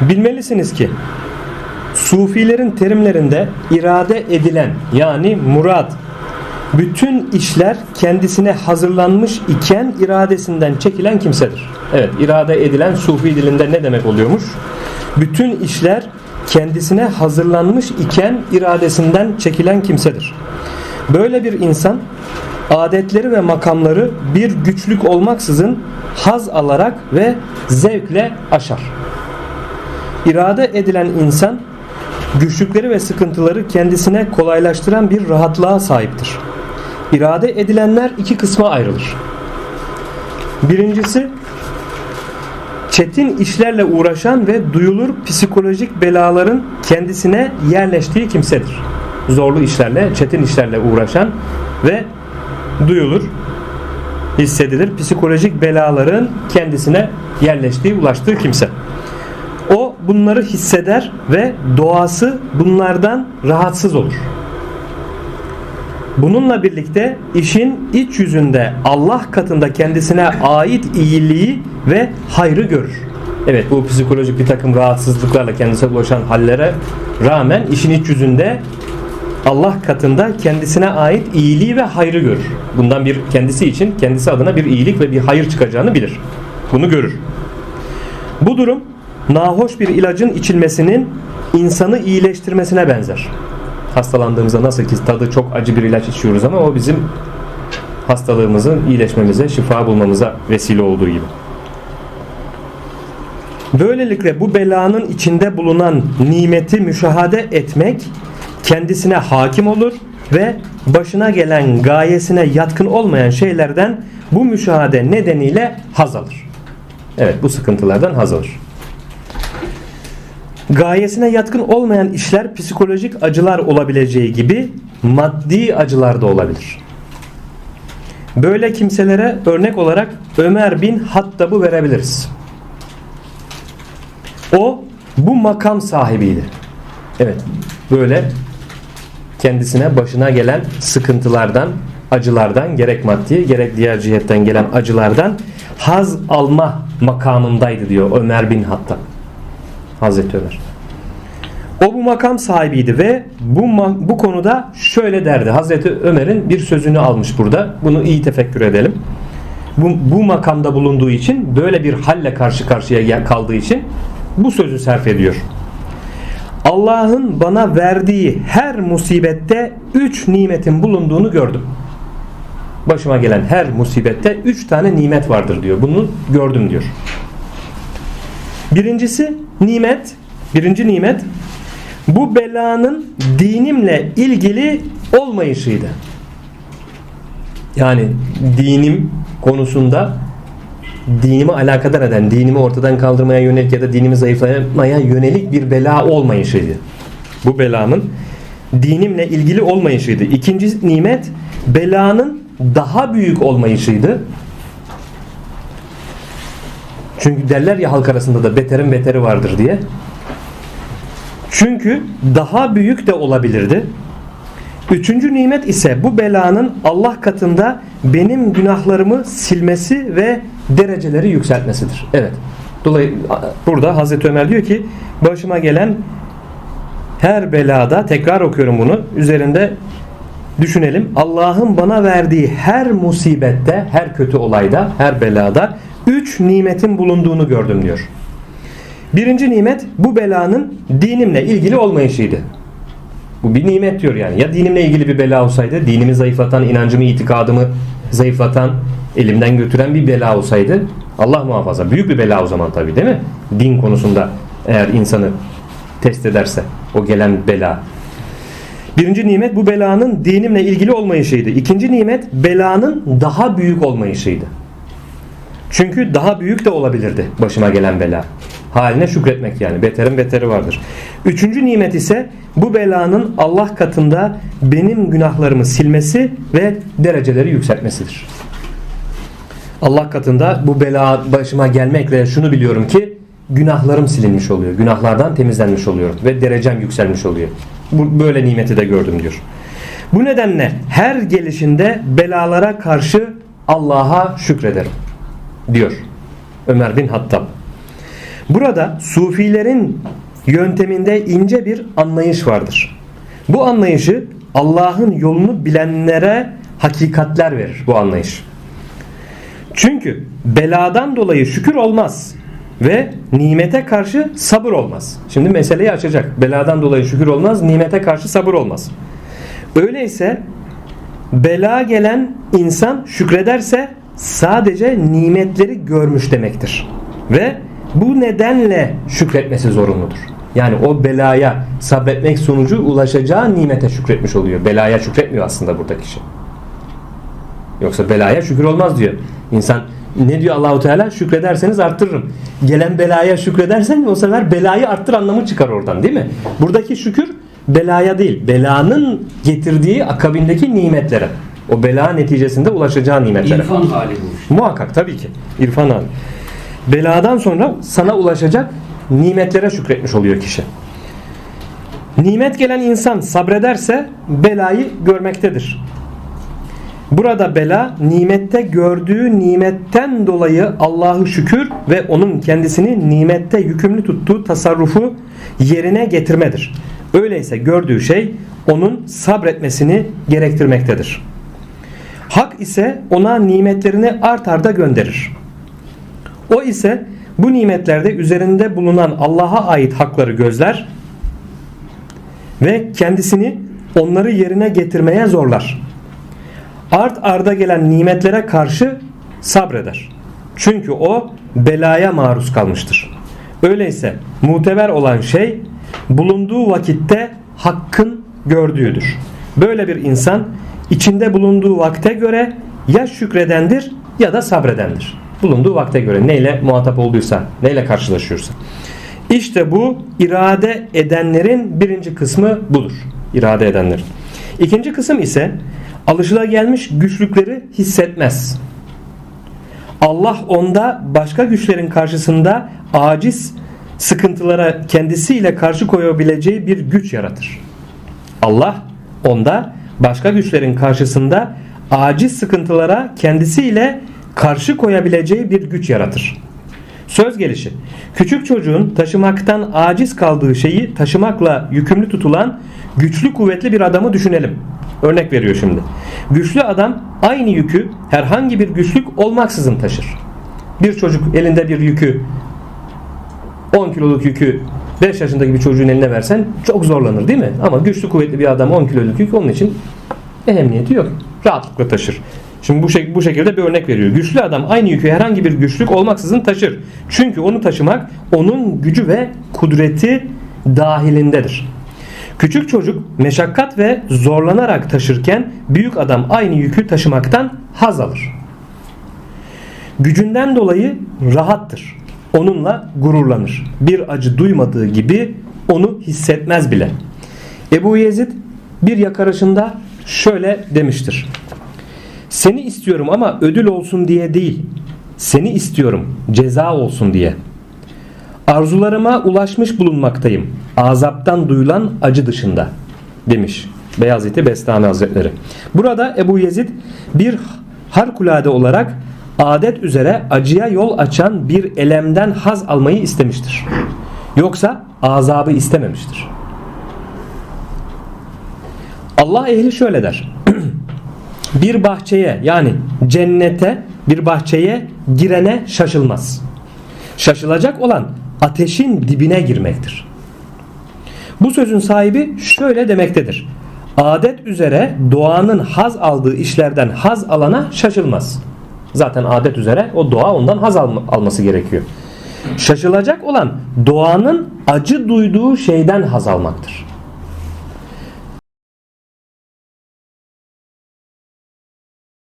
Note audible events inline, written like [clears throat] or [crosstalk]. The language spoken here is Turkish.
Bilmelisiniz ki Sufilerin terimlerinde irade edilen yani murad bütün işler kendisine hazırlanmış iken iradesinden çekilen kimsedir. Evet irade edilen sufi dilinde ne demek oluyormuş? Bütün işler kendisine hazırlanmış iken iradesinden çekilen kimsedir. Böyle bir insan adetleri ve makamları bir güçlük olmaksızın haz alarak ve zevkle aşar. İrade edilen insan güçlükleri ve sıkıntıları kendisine kolaylaştıran bir rahatlığa sahiptir. İrade edilenler iki kısma ayrılır. Birincisi çetin işlerle uğraşan ve duyulur psikolojik belaların kendisine yerleştiği kimsedir. Zorlu işlerle, çetin işlerle uğraşan ve duyulur, hissedilir psikolojik belaların kendisine yerleştiği, ulaştığı kimse. Bunları hisseder ve doğası bunlardan rahatsız olur. Bununla birlikte işin iç yüzünde Allah katında kendisine ait iyiliği ve hayrı görür. Evet bu psikolojik bir takım rahatsızlıklarla kendisine ulaşan hallere rağmen işin iç yüzünde Allah katında kendisine ait iyiliği ve hayrı görür. Bundan bir kendisi için kendisi adına bir iyilik ve bir hayır çıkacağını bilir. Bunu görür. Bu durum nahoş bir ilacın içilmesinin insanı iyileştirmesine benzer. Hastalandığımızda nasıl ki tadı çok acı bir ilaç içiyoruz ama o bizim hastalığımızın iyileşmemize, şifa bulmamıza vesile olduğu gibi. Böylelikle bu belanın içinde bulunan nimeti müşahede etmek kendisine hakim olur ve başına gelen gayesine yatkın olmayan şeylerden bu müşahede nedeniyle haz alır. Evet bu sıkıntılardan haz alır. Gayesine yatkın olmayan işler psikolojik acılar olabileceği gibi maddi acılar da olabilir. Böyle kimselere örnek olarak Ömer bin Hattab'ı verebiliriz. O bu makam sahibiydi. Evet böyle kendisine başına gelen sıkıntılardan, acılardan gerek maddi gerek diğer cihetten gelen acılardan haz alma makamındaydı diyor Ömer bin Hattab. Hazreti Ömer. O bu makam sahibiydi ve bu bu konuda şöyle derdi. Hazreti Ömer'in bir sözünü almış burada. Bunu iyi tefekkür edelim. Bu, bu makamda bulunduğu için böyle bir halle karşı karşıya kaldığı için bu sözü sarf ediyor. Allah'ın bana verdiği her musibette üç nimetin bulunduğunu gördüm. Başıma gelen her musibette üç tane nimet vardır diyor. Bunu gördüm diyor. Birincisi nimet, birinci nimet bu belanın dinimle ilgili olmayışıydı. Yani dinim konusunda dinimi alakadar eden, dinimi ortadan kaldırmaya yönelik ya da dinimi zayıflamaya yönelik bir bela olmayışıydı. Bu belanın dinimle ilgili olmayışıydı. İkinci nimet belanın daha büyük olmayışıydı. Çünkü derler ya halk arasında da beterin beteri vardır diye. Çünkü daha büyük de olabilirdi. Üçüncü nimet ise bu belanın Allah katında benim günahlarımı silmesi ve dereceleri yükseltmesidir. Evet. Dolayı burada Hazreti Ömer diyor ki başıma gelen her belada tekrar okuyorum bunu üzerinde düşünelim. Allah'ın bana verdiği her musibette, her kötü olayda, her belada üç nimetin bulunduğunu gördüm diyor. Birinci nimet bu belanın dinimle ilgili olmayışıydı. Bu bir nimet diyor yani. Ya dinimle ilgili bir bela olsaydı, dinimi zayıflatan, inancımı, itikadımı zayıflatan, elimden götüren bir bela olsaydı Allah muhafaza. Büyük bir bela o zaman tabii değil mi? Din konusunda eğer insanı test ederse o gelen bela. Birinci nimet bu belanın dinimle ilgili olmayışıydı. İkinci nimet belanın daha büyük olmayışıydı. Çünkü daha büyük de olabilirdi başıma gelen bela. Haline şükretmek yani. Beterin beteri vardır. Üçüncü nimet ise bu belanın Allah katında benim günahlarımı silmesi ve dereceleri yükseltmesidir. Allah katında bu bela başıma gelmekle şunu biliyorum ki günahlarım silinmiş oluyor. Günahlardan temizlenmiş oluyorum ve derecem yükselmiş oluyor. Bu böyle nimeti de gördüm diyor. Bu nedenle her gelişinde belalara karşı Allah'a şükrederim diyor Ömer bin Hattab. Burada sufilerin yönteminde ince bir anlayış vardır. Bu anlayışı Allah'ın yolunu bilenlere hakikatler verir bu anlayış. Çünkü beladan dolayı şükür olmaz ve nimete karşı sabır olmaz. Şimdi meseleyi açacak. Beladan dolayı şükür olmaz, nimete karşı sabır olmaz. Öyleyse bela gelen insan şükrederse sadece nimetleri görmüş demektir. Ve bu nedenle şükretmesi zorunludur. Yani o belaya sabretmek sonucu ulaşacağı nimete şükretmiş oluyor. Belaya şükretmiyor aslında burada kişi. Yoksa belaya şükür olmaz diyor. İnsan ne diyor Allahu Teala? Şükrederseniz arttırırım. Gelen belaya şükredersen o sefer belayı arttır anlamı çıkar oradan değil mi? Buradaki şükür belaya değil. Belanın getirdiği akabindeki nimetlere. O bela neticesinde ulaşacağı nimetlere. İrfan hali bu. Muhakkak tabii ki. İrfan abi. Beladan sonra sana ulaşacak nimetlere şükretmiş oluyor kişi. Nimet gelen insan sabrederse belayı görmektedir. Burada bela nimette gördüğü nimetten dolayı Allah'ı şükür ve onun kendisini nimette yükümlü tuttuğu tasarrufu yerine getirmedir. Öyleyse gördüğü şey onun sabretmesini gerektirmektedir. Hak ise ona nimetlerini art arda gönderir. O ise bu nimetlerde üzerinde bulunan Allah'a ait hakları gözler ve kendisini onları yerine getirmeye zorlar. Art arda gelen nimetlere karşı sabreder. Çünkü o belaya maruz kalmıştır. Öyleyse muteber olan şey bulunduğu vakitte hakkın gördüğüdür. Böyle bir insan içinde bulunduğu vakte göre ya şükredendir ya da sabredendir. Bulunduğu vakte göre neyle muhatap olduysa, neyle karşılaşıyorsa. İşte bu irade edenlerin birinci kısmı budur. İrade edenlerin. İkinci kısım ise alışılagelmiş güçlükleri hissetmez. Allah onda başka güçlerin karşısında aciz sıkıntılara kendisiyle karşı koyabileceği bir güç yaratır. Allah onda başka güçlerin karşısında aciz sıkıntılara kendisiyle karşı koyabileceği bir güç yaratır. Söz gelişi. Küçük çocuğun taşımaktan aciz kaldığı şeyi taşımakla yükümlü tutulan güçlü kuvvetli bir adamı düşünelim. Örnek veriyor şimdi. Güçlü adam aynı yükü herhangi bir güçlük olmaksızın taşır. Bir çocuk elinde bir yükü 10 kiloluk yükü 5 yaşındaki bir çocuğun eline versen çok zorlanır değil mi? Ama güçlü kuvvetli bir adam 10 kiloluk yük onun için ehemmiyeti yok. Rahatlıkla taşır. Şimdi bu, şek bu şekilde bir örnek veriyor. Güçlü adam aynı yükü herhangi bir güçlük olmaksızın taşır. Çünkü onu taşımak onun gücü ve kudreti dahilindedir. Küçük çocuk meşakkat ve zorlanarak taşırken büyük adam aynı yükü taşımaktan haz alır. Gücünden dolayı rahattır. Onunla gururlanır. Bir acı duymadığı gibi onu hissetmez bile. Ebu Yezid bir yakarışında şöyle demiştir. Seni istiyorum ama ödül olsun diye değil. Seni istiyorum ceza olsun diye. Arzularıma ulaşmış bulunmaktayım. Azaptan duyulan acı dışında demiş Beyazıt Bestami Hazretleri. Burada Ebu Yezid bir harikulade olarak adet üzere acıya yol açan bir elemden haz almayı istemiştir. Yoksa azabı istememiştir. Allah ehli şöyle der. [clears throat] bir bahçeye yani cennete bir bahçeye girene şaşılmaz. Şaşılacak olan ateşin dibine girmektir. Bu sözün sahibi şöyle demektedir. Adet üzere doğanın haz aldığı işlerden haz alana şaşılmaz. Zaten adet üzere o doğa ondan haz alma, alması gerekiyor. Şaşılacak olan doğanın acı duyduğu şeyden haz almaktır.